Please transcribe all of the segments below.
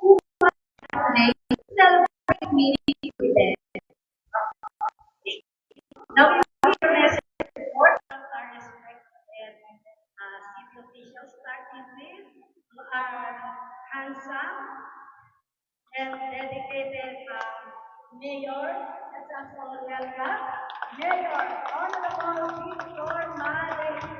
who may celebrate meeting with them. Now, we will message report of our respected uh, city officials, starting with our handsome and dedicated um, Mayor, let us all welcome Mayor Honorable Victor Mare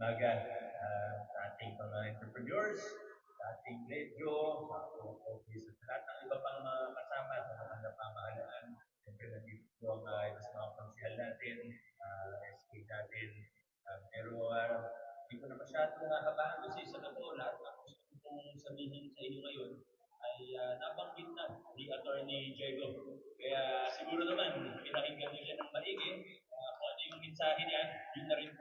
naga uh, sa ating mga entrepreneurs, ating medyo, sa ating office, at lahat ng iba pang mga kasama sa mga napamahalaan. Siyempre, nandito po ang uh, iba sa mga konsihal natin, uh, SK natin. Uh, pero uh, hindi ko na masyadong nahabahan kasi sa totoo, lahat ng gusto kong sabihin sa inyo ngayon ay uh, nabanggit na ni Attorney Diego. Kaya siguro naman, pinakinggan niyo siya ng maigi. Uh, kung ano yung mensahe niya, yun na rin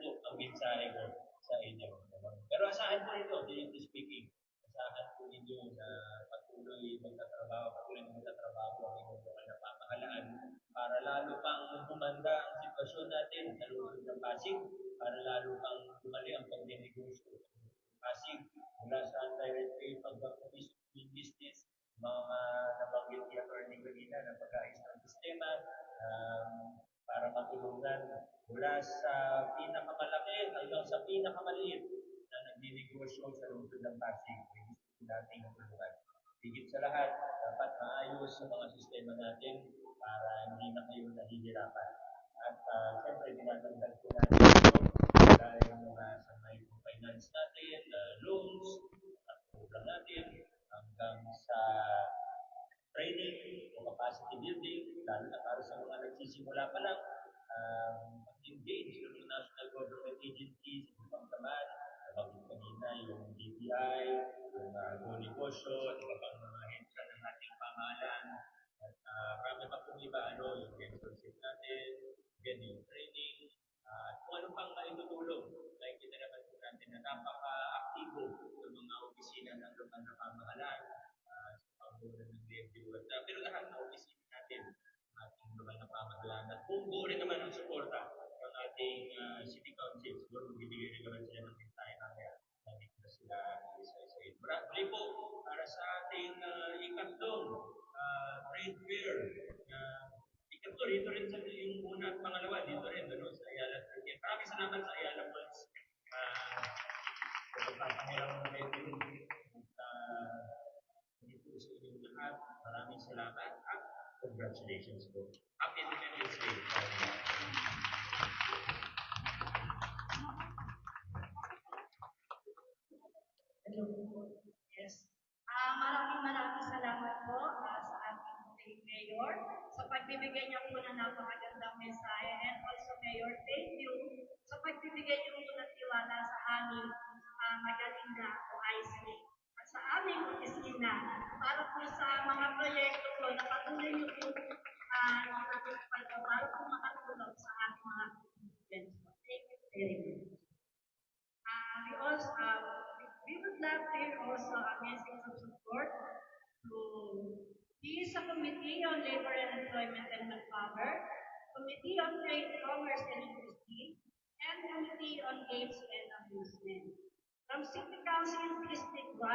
ng para lalo pang tumali ang pagninegosyo sa Pasig mula sa direct pay, pag-business, business, mga nabanggit ni Atty. kanina na pag-ayos ng sistema, um, para matulungan mula sa pinakamalaki hanggang sa pinakamaliit na nagninegosyo sa lungsod ng Pasig. Gusto nating matulungan. Higit sa lahat, dapat maayos sa mga sistema natin para hindi na kayo nahihirapan. Uh, siyempre, dinadagdag po natin dahil yung mga sa may finance natin, uh, loans, at program natin, hanggang sa training o capacity building, lalo na para sa mga nagsisimula pa lang, um, engage ng national government agencies, ibang naman, nabanggit kanina yung DTI, yung uh, Go Negosyo, at iba pang mga hensya ng ating pamahalaan. At uh, marami pa pong iba, ano, yung mentorship natin, yung training, at kung ano pang maitutulong. Nakikita naman po natin na napaka-aktibo ng mga opisina ng lokal na pamahalaan uh, sa pagbulan ng DFU. At, uh, pero lahat ng opisina natin, ating lokal na pamahalaan. At kung buo rin naman ang suporta ng ating uh, city council, siguro magbibigay rin naman sila ng dito rin sa yung una at pangalawa, dito rin, ano, sa Ayala 30. Maraming salamat sa Ayala Malls. Uh, sa pagpapangilang ng medyo. Uh, dito sa inyong lahat, maraming salamat at congratulations po. Happy Independence Day. Hello. Yes. Ah, maraming maraming salamat po ah, sa ating mayor sa pagbibigay ng napakagandang mensahe and also mayor, thank you sa pagbibigay niyo po ng tiwala sa aming uh, magaling na OIC at sa aming opisina para po sa mga proyekto po na patuloy niyo po uh, po para po makatulong sa ating mga students. Thank you very much. Uh, we also, uh, we would love to hear also a message of support to the sa Committee on Labor and Employment and Manpower, Committee on Trade, Commerce and Industry, and Committee on Games and Amusement. From City Council District 1,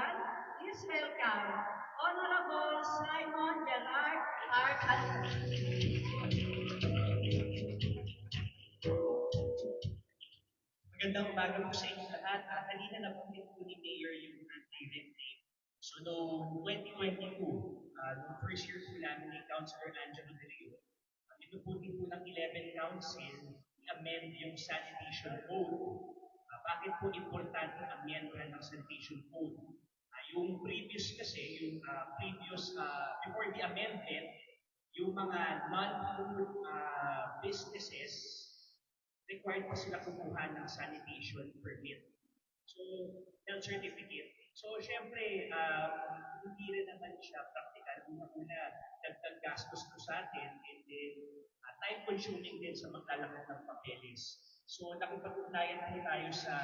please welcome Honorable Simon Gerard R. Magandang umaga po sa inyo lahat. Uh, kanina na po ni Mayor yung rate. So noong 2022, uh, noong first year po namin ni Councilor Angelo De Rio, uh, din po ng 11 council, i-amend yung sanitation code. Uh, bakit po importante ang amendment ng sanitation code? Uh, yung previous kasi, yung uh, previous, uh, before the amendment, yung mga non-food uh, businesses, required pa sila kumuha ng sanitation permit. So, health certificate. So, syempre, ah, hindi rin naman siya practical. Una-una, dagdag gastos ko sa atin and then ah, time-consuming din sa maglalakad ng papeles. So, nakipag-ugnayan po tayo sa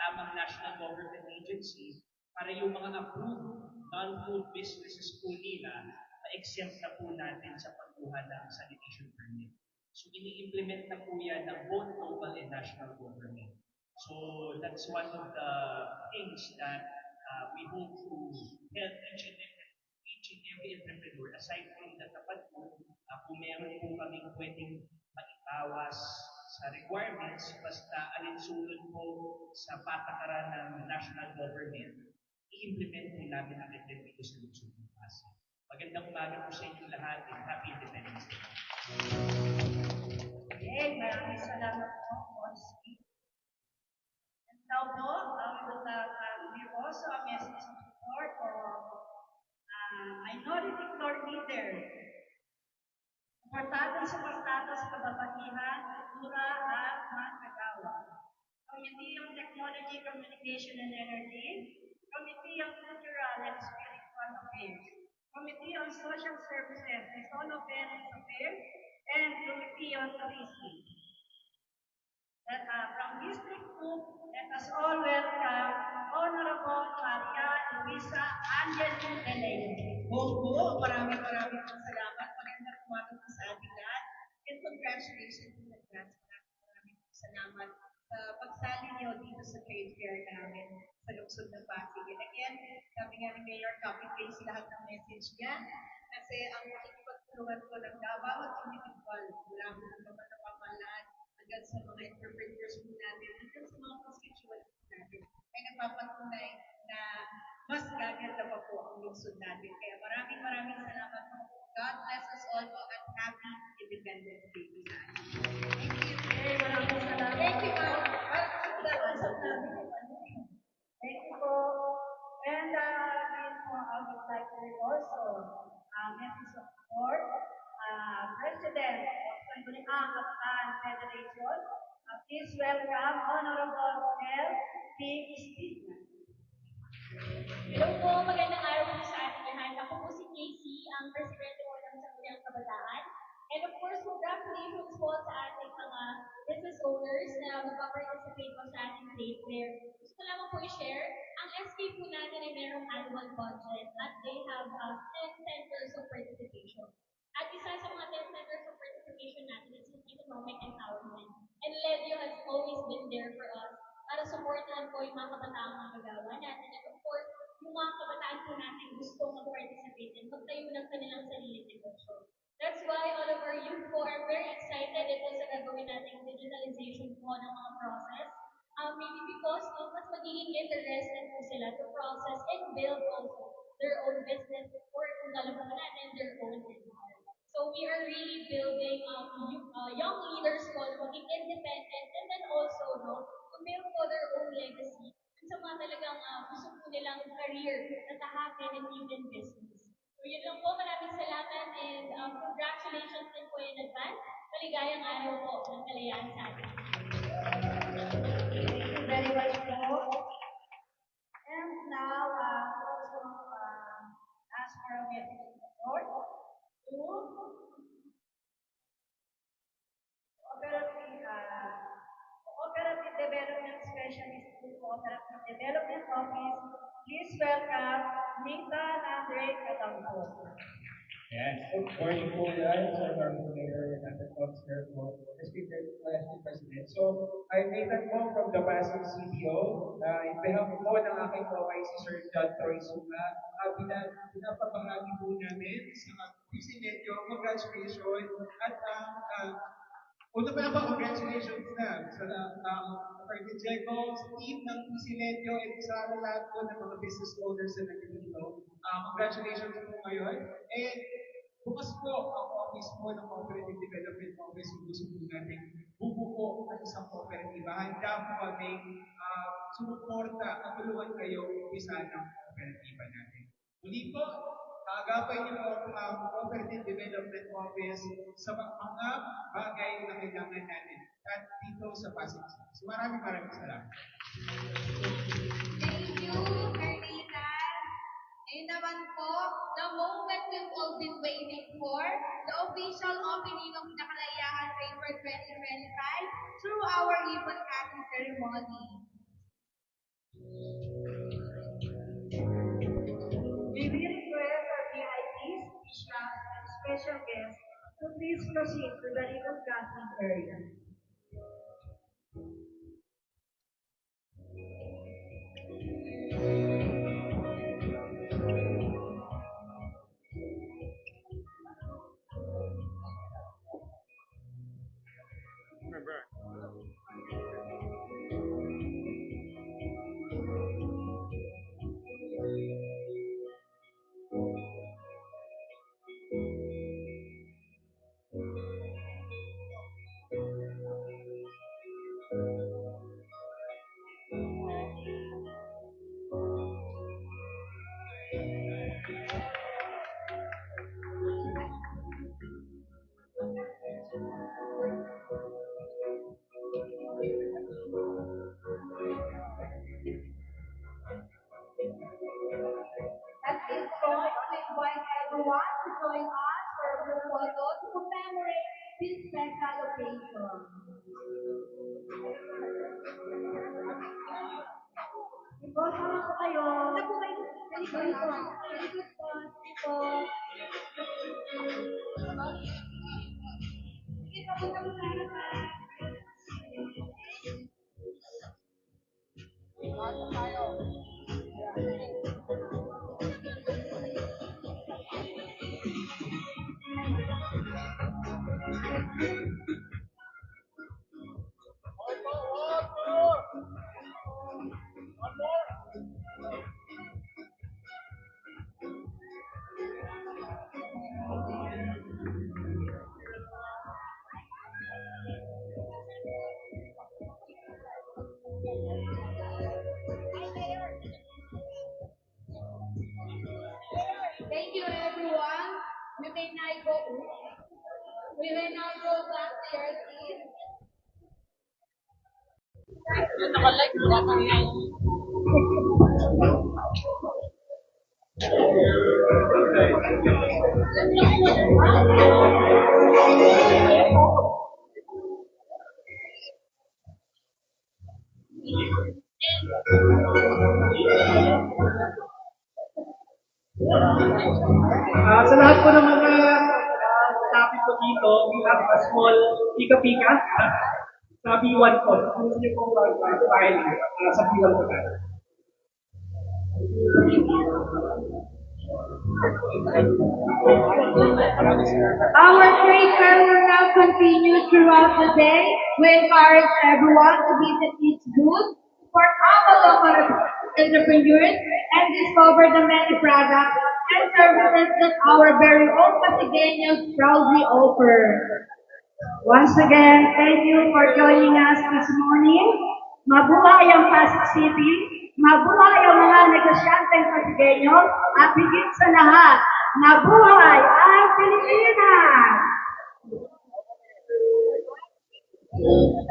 tamang national government agency para yung mga approved non-food businesses po nila, ma-exempt na po natin sa pagkuha ng sanitation permit. So, ini-implement na po yan ng both local and national government. So, that's one of the things that uh, we hope to help each and every, each and every entrepreneur. Aside from the tapat po, uh, kung meron po kaming pwedeng maitawas sa requirements, basta alinsunod po sa patakaran ng national government, i-implement po namin din dito sa Luzon ng Pasig. Magandang umaga po sa inyong lahat and happy Independence Day. Okay, maraming salamat po, Consi. And now po, uh, we also a message of support for uh, minority floor leader. Suportado suportado sa kababaihan, kultura at managawa. Committee on Technology, Communication and Energy. Committee on Cultural and Spiritual Affairs. Committee on Social Services and Solo Parents Affairs. And Committee on Tourism. That uh, from District 2, let us all welcome Honorable Maria Luisa Angeline Elena. Opo, maraming maraming salamat. Magandang umaga po sa ating lahat. And congratulations in advance. Maraming maraming salamat sa pagsali niyo dito sa trade fair namin sa lungsod ng Pasig. And again, sabi nga ni Mayor, copy-paste lahat ng message niya. Kasi ang makikipagtulungan ko ng bawat individual, mula po ng mga napamalaan, hanggang sa mga entrepreneurs po natin, hanggang sa mga constituents po natin, ay nagpapatunay na mas gaganda pa po ang lungsod natin. Kaya maraming maraming salamat po. God bless us all po at happy Independence Day po. Thank you. Okay, maraming salamat. Thank you, eh. Thank you po. And uh, again po, I would like to also uh, message of support, uh, President of Sangguniang Federation, welcome Honorable L. P. Stigman. Hello po, magandang araw po sa ating lahat. Ako po si Casey, ang Presidente po ng Sangguniang Kabataan. And of course, congratulations po sa ating mga business owners na magpa-participate po sa ating trade fair. Gusto lamang po i-share, ang SK po natin ay merong annual budget at they have uh, 10 centers of participation. At isa sa mga 10 centers of participation natin is yung economic empowerment. And LEDIO has always been there for us para supportan po yung mga kabataang magagawa natin. And of course, yung mga kabataan po natin gusto mag-participate and magtayo ng kanilang sariling negosyo. That's why all of our youth po are very excited ito sa gagawin nating digitalization po ng mga process. Um, maybe because no, mas magiging interested po sila to process and build also their own business or kung galaw natin, their own empire. So we are really building um, uh, young leaders po na maging independent and then also no, to build po their own legacy at sa mga talagang uh, gusto po nilang career na tahakin and even business. So yun lang po, maraming salamat and um, congratulations din po in advance. Maligayang araw po ng kalayaan sa atin. Thank you very much Development Office. Please welcome Nita Andre Catampo. Yes, good morning po guys. I'm our mayor and the councilor po. Mr. President. So, I'm Nathan po from the Pasig CDO. Uh, in behalf po ng aking kaway si Sir John Troy Suma, uh, pina, pinapabahagi po namin sa Pisinetyo, congratulations. At uh, uh, una pa po, congratulations na sa um, Atty. Jeco, sa team ng Pisinetyo, at sa lahat po ng mga business owners na nandito. Uh, congratulations po ngayon. And bukas po ang office po ng Cooperative Development Office kung gusto po natin bubuo ang isang kooperatiba. Handa po kami uh, sumuporta at tulungan kayo umpisa ng kooperatiba natin. Muli po, kaagapay niyo ang mga Property Development Office sa mga bagay na kailangan natin at dito sa Pasig. So maraming maraming salamat. Thank you, Carlita. Ngayon naman po, the moment we've all been waiting for, the official opening of the Kalayahan Rainbow 2025 through our ribbon cutting ceremony. Special guests to please proceed to the ribbon cutting area. Kayo? Ano po kayo? Very good po. Very good po. Po, punta tayo. Thank We may now go back to your seats. Ah, sa lahat po ng dito, we have a small pika-pika sa B1 po. Kung niyo po mag-file uh, sa B1 po. Our fair will now continue throughout the day. We encourage everyone to visit each booth, support our local entrepreneurs, and discover the many products and services that our very own Pasigueños proudly offer. Once again, thank you for joining us this morning. Mabuhay ang Pasig City, mabuhay ang mga negosyanteng Pasigueño, at higit sa lahat, mabuhay ang Pilipinas!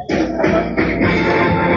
Let's